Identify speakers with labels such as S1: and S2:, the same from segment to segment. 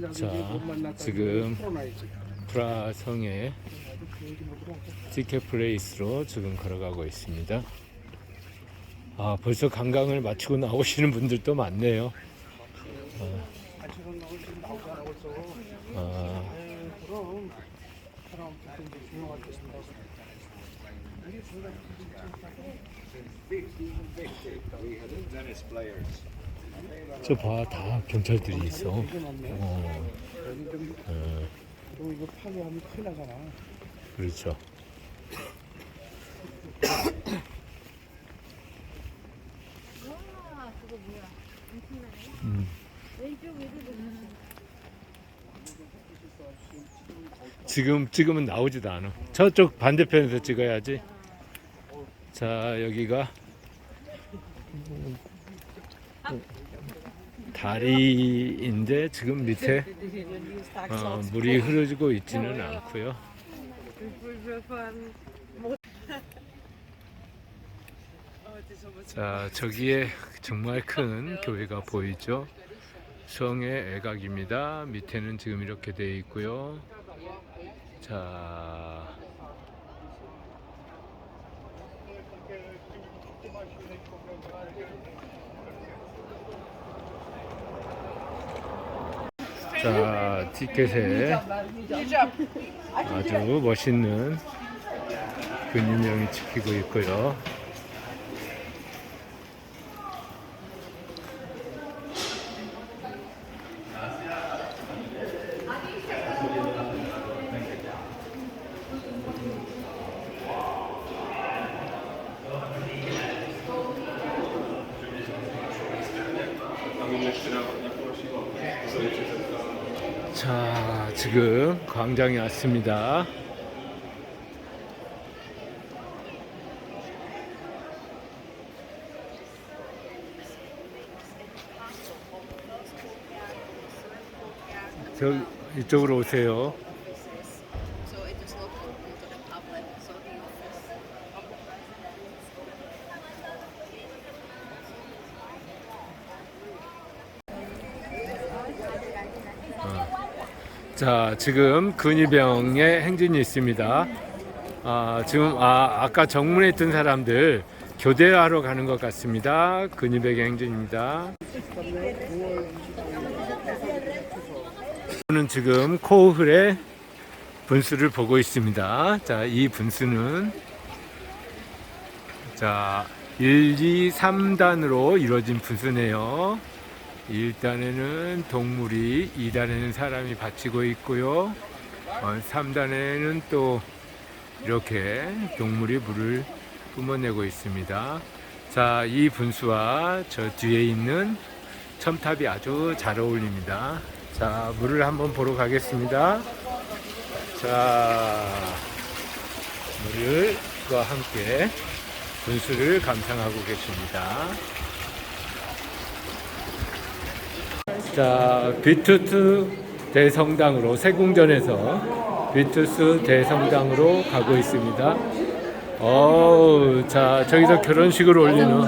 S1: 자, 지금 프라 성의 티켓 플레이스로 지금 걸어가고 있습니다. 아, 벌써 관광을 마치고 나오시는 분들도 많네요. 아,
S2: 된다고
S1: 저 봐, 다 경찰들이 있어. 어, 어,
S2: 또 이거 파괴하면 큰일 나잖아
S1: 그렇죠.
S3: 와 그거 뭐야
S1: 지금 지금은 나오지도 않아. 저쪽 반대편에서 찍어야지. 자 여기가 다리인데 지금 밑에 어, 물이 흐르고 있지는 않고요. 자 저기에 정말 큰 교회가 보이죠. 성의 애각입니다. 밑에는 지금 이렇게 되어 있고요. 자, 자 티켓에 아주 멋있는 근유명이 찍히고 있고요. 자, 지금 광장에 왔습니다. 저 이쪽으로 오세요. 자, 지금 근위병의 행진이 있습니다. 아, 지금 아, 아까 정문에 있던 사람들 교대하러 가는 것 같습니다. 근위병의 행진입니다. 저는 지금 코흐의 분수를 보고 있습니다. 자, 이 분수는 자, 1, 2, 3단으로 이루어진 분수네요. 1단에는 동물이, 2단에는 사람이 받치고 있고요. 어, 3단에는 또 이렇게 동물이 물을 뿜어내고 있습니다. 자, 이 분수와 저 뒤에 있는 첨탑이 아주 잘 어울립니다. 자, 물을 한번 보러 가겠습니다. 자, 물과 함께 분수를 감상하고 계십니다. 자, 비투스 대성당으로 세궁전에서 비투스 대성당으로 가고 있습니다. 어우, 자, 저기서 결혼식을 올리는.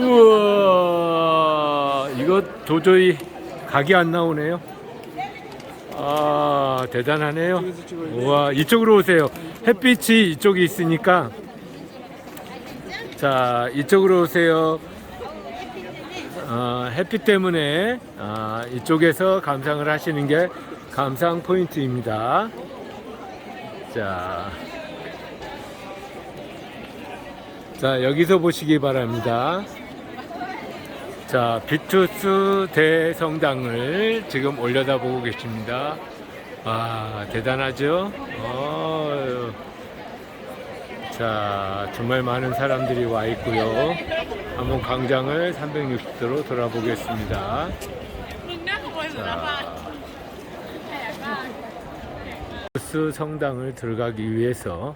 S1: 우와, 이거 도저히 각이 안 나오네요. 아, 대단하네요. 우와, 이쪽으로 오세요. 햇빛이 이쪽에 있으니까. 자, 이쪽으로 오세요. 어, 햇빛 때문에 아, 이쪽에서 감상을 하시는 게 감상 포인트입니다. 자, 자 여기서 보시기 바랍니다. 자, 비투스 대성당을 지금 올려다보고 계십니다. 아, 대단하죠? 어, 자, 정말 많은 사람들이 와 있고요. 한번 광장을 360도로 돌아보겠습니다. 자, 비투스 성당을 들어가기 위해서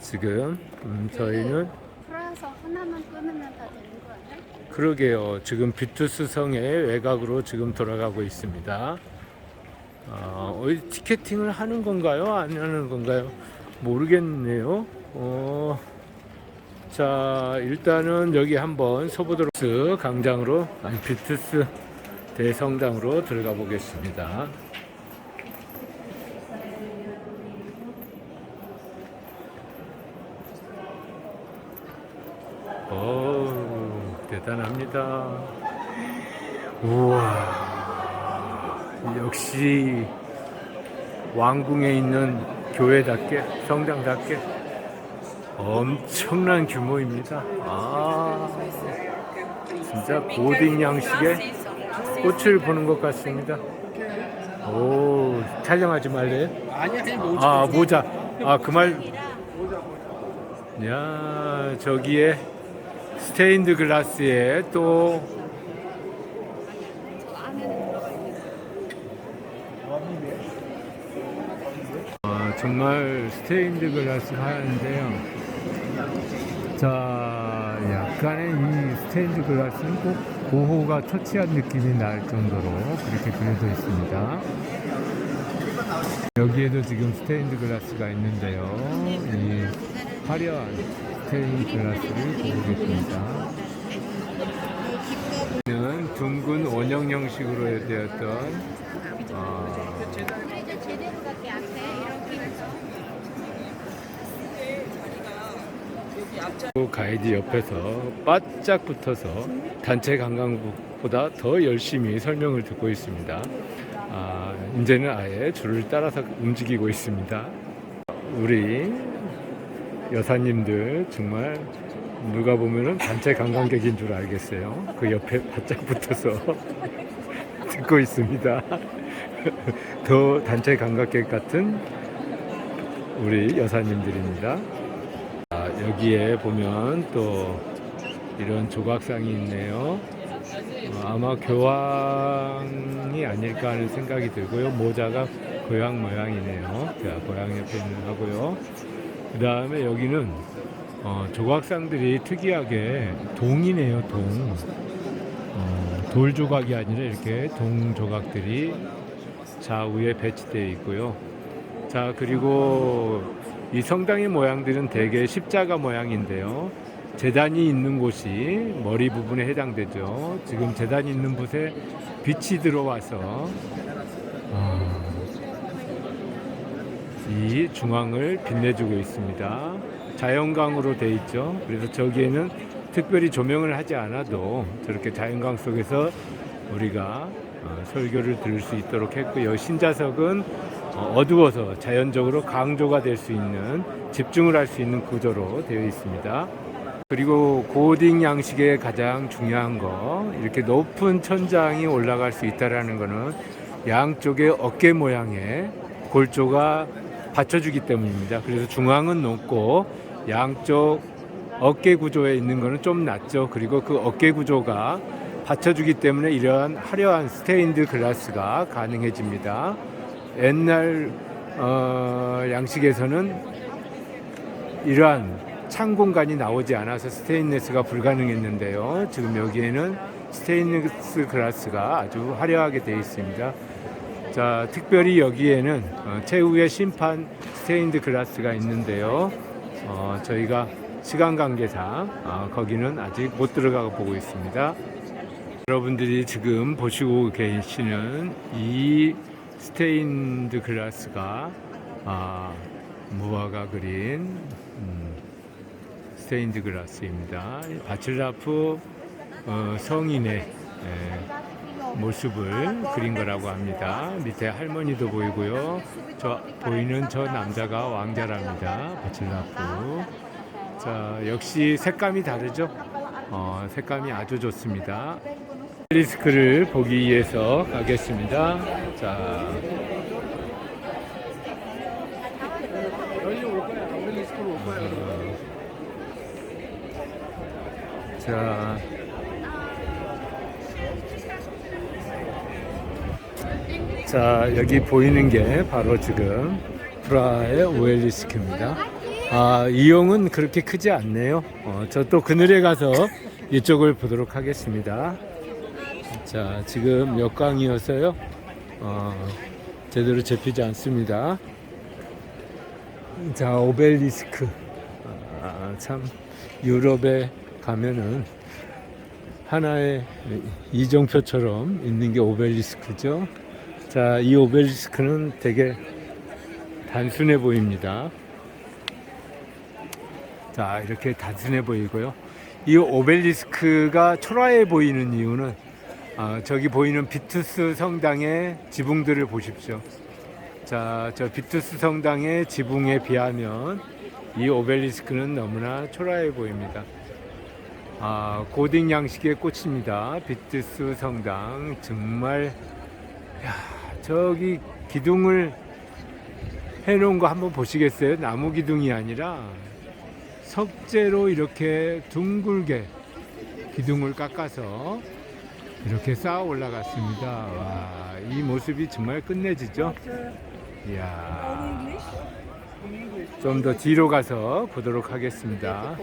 S1: 지금 음, 저희는
S3: 풀어서 하나만 끊으면 다 되는 거 아니야?
S1: 그러게요. 지금 비투스 성의 외곽으로 지금 돌아가고 있습니다. 어, 어디 티켓팅을 하는 건가요? 안 하는 건가요? 모르겠네요. 어, 자, 일단은 여기 한번 서보도록 광장으로, 아니, 비투스 대성당으로 들어가 보겠습니다. 오, 대단합니다. 우와, 역시 왕궁에 있는 교회답게, 성당답게 엄청난 규모입니다. 아, 진짜 고딩 양식의 꽃을 보는 것 같습니다. 오, 촬영하지
S2: 뭐
S1: 아, 모자. 아, 그 말. 야, 저기에 스테인드 글라스에 또 아, 정말 스테인드 글라스 하얀데요. 자, 약간의 이 스테인드 글라스는 꼭 고호가 터치한 느낌이 날 정도로 그렇게 그려져 있습니다. 여기에도 지금 스테인드 글라스가 있는데요. 이 화려한 스테인드 글라스를 보고 계십니다. 는 둥근 원형 형식으로 되었던 아, 가이드 옆에서 바짝 붙어서 단체 관광국보다 더 열심히 설명을 듣고 있습니다. 아, 이제는 아예 줄을 따라서 움직이고 있습니다. 우리 여사님들 정말 누가 보면은 단체 관광객인 줄 알겠어요. 그 옆에 바짝 붙어서 듣고 있습니다. 더 단체 관광객 같은 우리 여사님들입니다. 아, 여기에 보면 또 이런 조각상이 있네요. 어, 아마 교황이 아닐까 하는 생각이 들고요. 모자가 고향 모양이네요. 자, 고향 옆에 있는 하고요. 그 다음에 여기는 어, 조각상들이 특이하게 동이네요, 동. 어, 돌 조각이 아니라 이렇게 동 조각들이 좌우에 배치되어 있고요. 자, 그리고 이 성당의 모양들은 대개 십자가 모양인데요. 재단이 있는 곳이 머리 부분에 해당되죠. 지금 재단이 있는 곳에 빛이 들어와서 아, 이 중앙을 빛내주고 있습니다. 자연광으로 돼 있죠. 그래서 저기에는 특별히 조명을 하지 않아도 저렇게 자연광 속에서 우리가 어, 설교를 들을 수 있도록 했고요. 신자석은 어, 어두워서 자연적으로 강조가 될 수 있는 집중을 할 수 있는 구조로 되어 있습니다. 그리고 고딩 양식의 가장 중요한 거 이렇게 높은 천장이 올라갈 수 있다라는 거는 양쪽의 어깨 모양의 골조가 받쳐주기 때문입니다. 그래서 중앙은 높고 양쪽 어깨 구조에 있는 거는 좀 낮죠. 그리고 그 어깨 구조가 받쳐주기 때문에 이러한 화려한 스테인드 글라스가 가능해집니다. 옛날 어, 양식에서는 이러한 창 공간이 나오지 않아서 스테인리스가 불가능했는데요. 지금 여기에는 스테인리스 글라스가 아주 화려하게 되어 있습니다. 자, 특별히 여기에는 어, 최후의 심판 스테인드 글라스가 있는데요. 어, 저희가 시간 관계상 어, 거기는 아직 못 들어가 보고 있습니다. 여러분들이 지금 보시고 계시는 이 스테인드 글라스가 아, 무화과 그린 음, 스테인드 글라스입니다. 바칠라프 어, 성인의 예, 모습을 그린 거라고 합니다. 밑에 할머니도 보이고요. 저 보이는 저 남자가 왕자랍니다. 바칠라프. 자, 역시 색감이 다르죠? 어, 색감이 아주 좋습니다. 리스크를 보기 위해서 가겠습니다. 자. 자. 자, 여기 보이는 게 바로 지금 프라하의 오엘리스크입니다. 아, 이용은 그렇게 크지 않네요. 어, 저 또 그늘에 가서 이쪽을 보도록 하겠습니다. 자, 지금 몇 강이어서요. 어, 제대로 잡히지 않습니다. 자, 오벨리스크. 아, 참 유럽에 가면은 하나의 이정표처럼 있는 게 오벨리스크죠. 자, 이 오벨리스크는 되게 단순해 보입니다. 자, 이렇게 단순해 보이고요. 이 오벨리스크가 초라해 보이는 이유는 아, 저기 보이는 비투스 성당의 지붕들을 보십시오. 자, 저 비투스 성당의 지붕에 비하면 이 오벨리스크는 너무나 초라해 보입니다. 아, 고딩 양식의 꽃입니다. 비투스 성당 정말 야, 저기 기둥을 해놓은 거 한번 보시겠어요? 나무 기둥이 아니라 석재로 이렇게 둥글게 기둥을 깎아서 이렇게 쌓아 올라갔습니다. 와, 이 모습이 정말 끝내주죠? 이야. 좀 더 뒤로 가서 보도록 하겠습니다.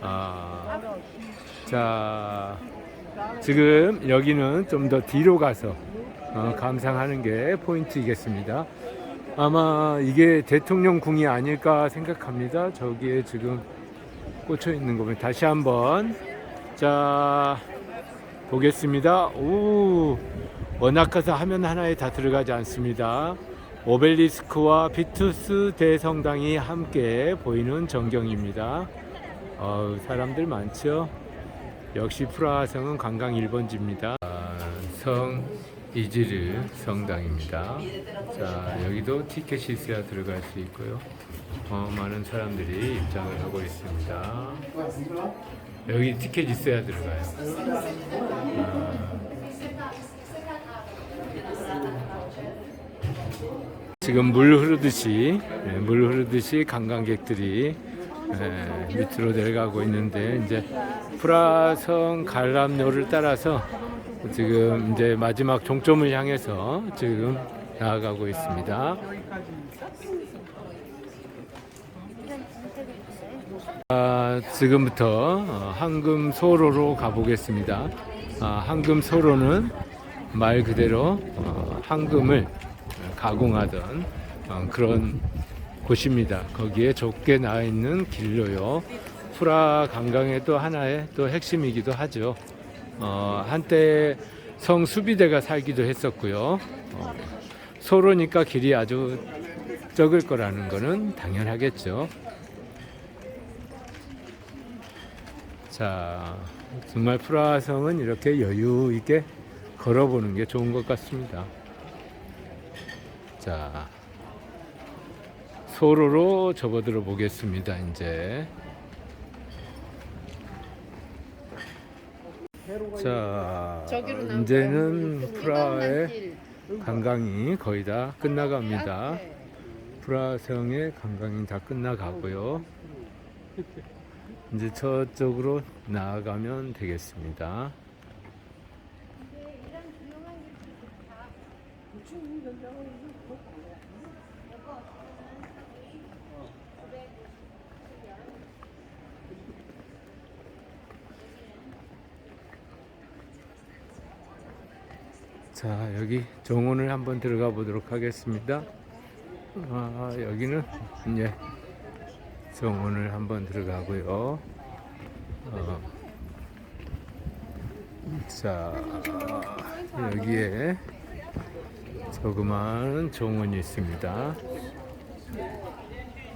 S1: 아, 자, 지금 여기는 좀 더 뒤로 가서 어, 감상하는 게 포인트이겠습니다. 아마 이게 대통령 궁이 아닐까 생각합니다. 저기에 지금 꽂혀 있는 거면 다시 한번 자 보겠습니다. 오, 커서 화면 하나에 다 들어가지 않습니다. 오벨리스크와 비투스 대성당이 함께 보이는 전경입니다. 어우, 사람들 많죠? 역시 프라하 성은 관광 1번지입니다. 아, 성 이지르 성당입니다. 자, 여기도 티켓이 있어야 들어갈 수 있고요. 어, 많은 사람들이 입장을 하고 있습니다. 여기 티켓 있어야 들어가요. 지금 물 흐르듯이 예, 물 흐르듯이 관광객들이 예, 밑으로 내려가고 있는데 이제 프라성 관람로를 따라서 지금 이제 마지막 종점을 향해서 지금 나아가고 있습니다. 아, 지금부터 어, 황금 소로로 가보겠습니다. 아, 황금 소로는 말 그대로 어, 황금을 가공하던 어, 그런 곳입니다. 거기에 좁게 나와 있는 길로요. 프라 관광의 또 하나의 또 핵심이기도 하죠. 어, 한때 성 수비대가 살기도 했었고요. 어, 소로니까 길이 아주 적을 거라는 거는 당연하겠죠. 자, 정말 프라하 성은 이렇게 여유 있게 걸어보는 게 좋은 것 같습니다. 자, 소로로 접어들어 보겠습니다. 이제. 자, 이제는. 프라하의
S4: 길.
S1: 관광이 거의 다 끝나갑니다.
S4: 앞에.
S1: 프라하 성의 관광이 다 끝나가고요. 이제 저쪽으로 나아가면 되겠습니다. 자, 여기 정원을 한번 들어가 보도록 하겠습니다. 아, 여기는 이제 정원을 한번 들어가고요. 어, 자, 여기에 조그마한 정원이 있습니다.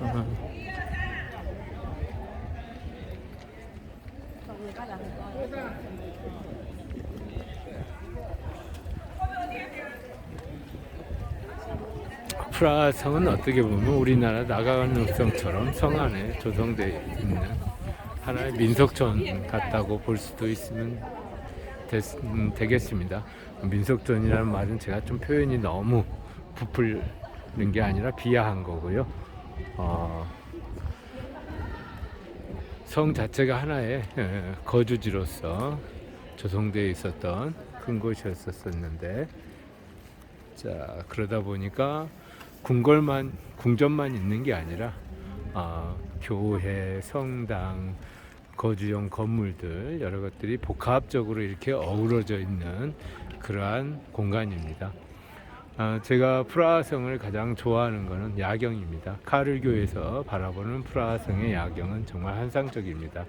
S1: 아, 프라하 성은 어떻게 보면 우리나라 나가는 성처럼 성 안에 조성되어 있는 하나의 민속촌 같다고 볼 수도 있으면 됐, 음, 되겠습니다. 민속촌이라는 말은 제가 좀 표현이 너무 부풀는 게 아니라 비하한 거고요. 어, 성 자체가 하나의 에, 거주지로서 조성되어 있었던 큰 곳이었었는데 자 그러다 보니까 궁궐만 궁전만 있는 게 아니라 아, 교회, 성당, 거주용 건물들 여러 것들이 복합적으로 이렇게 어우러져 있는 그러한 공간입니다. 아, 제가 프라하성을 가장 좋아하는 것은 야경입니다. 카를교에서 바라보는 프라하성의 야경은 정말 환상적입니다.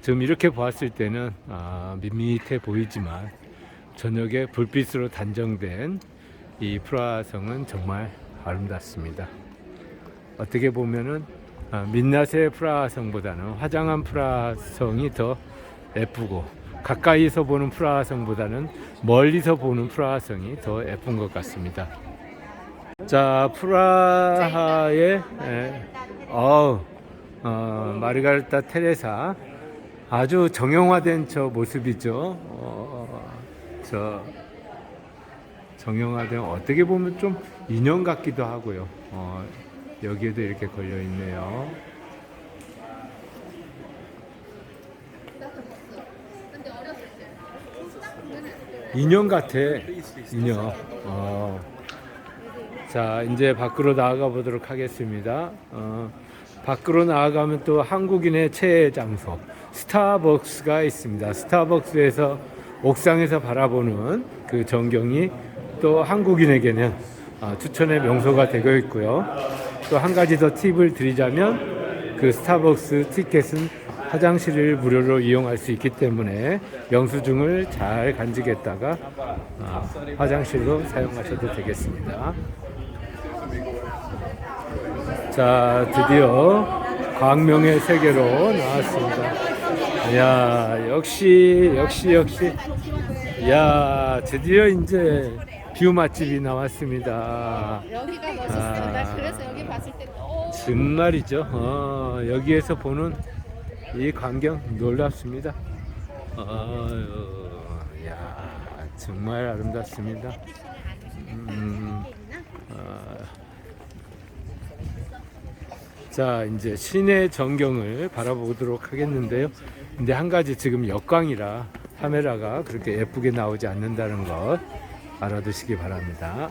S1: 지금 이렇게 보았을 때는 아, 밋밋해 보이지만 저녁에 불빛으로 단정된 이 프라하성은 정말 아름답습니다. 어떻게 보면은 아, 민낯의 프라하성보다는 화장한 프라하성이 더 예쁘고 가까이서 보는 프라하성보다는 멀리서 보는 프라하성이 더 예쁜 것 같습니다. 자, 프라하의 예, 어우, 어, 마르가르타 테레사 아주 정형화된 저 모습이죠. 어, 저 정형화된 어떻게 보면 좀 인형 같기도 하고요. 어, 여기에도 이렇게 걸려 있네요. 인형 같아. 인형. 어. 자, 이제 밖으로 나아가 보도록 하겠습니다. 어, 밖으로 나아가면 또 한국인의 최애 장소 스타벅스가 있습니다. 스타벅스에서 옥상에서 바라보는 그 전경이 또 한국인에게는 아, 추천의 명소가 되고 있고요. 또 한 가지 더 팁을 드리자면 그 스타벅스 티켓은 화장실을 무료로 이용할 수 있기 때문에 영수증을 잘 간직했다가 아, 화장실로 사용하셔도 되겠습니다. 자, 드디어 광명의 세계로 나왔습니다. 야, 역시, 역시, 역시. 야, 드디어 이제 뷰 맛집이 나왔습니다.
S3: 여기가.
S1: 아.
S3: 나 그래서 여기 봤을 때 너무
S1: 정말이죠. 어, 여기에서 보는 이 광경 놀랍습니다. 아유, 야, 정말 아름답습니다. 음, 아, 자, 이제 시내 전경을 바라보도록 하겠는데요. 근데 한 가지 지금 역광이라 카메라가 그렇게 예쁘게 나오지 않는다는 것 알아두시기 바랍니다.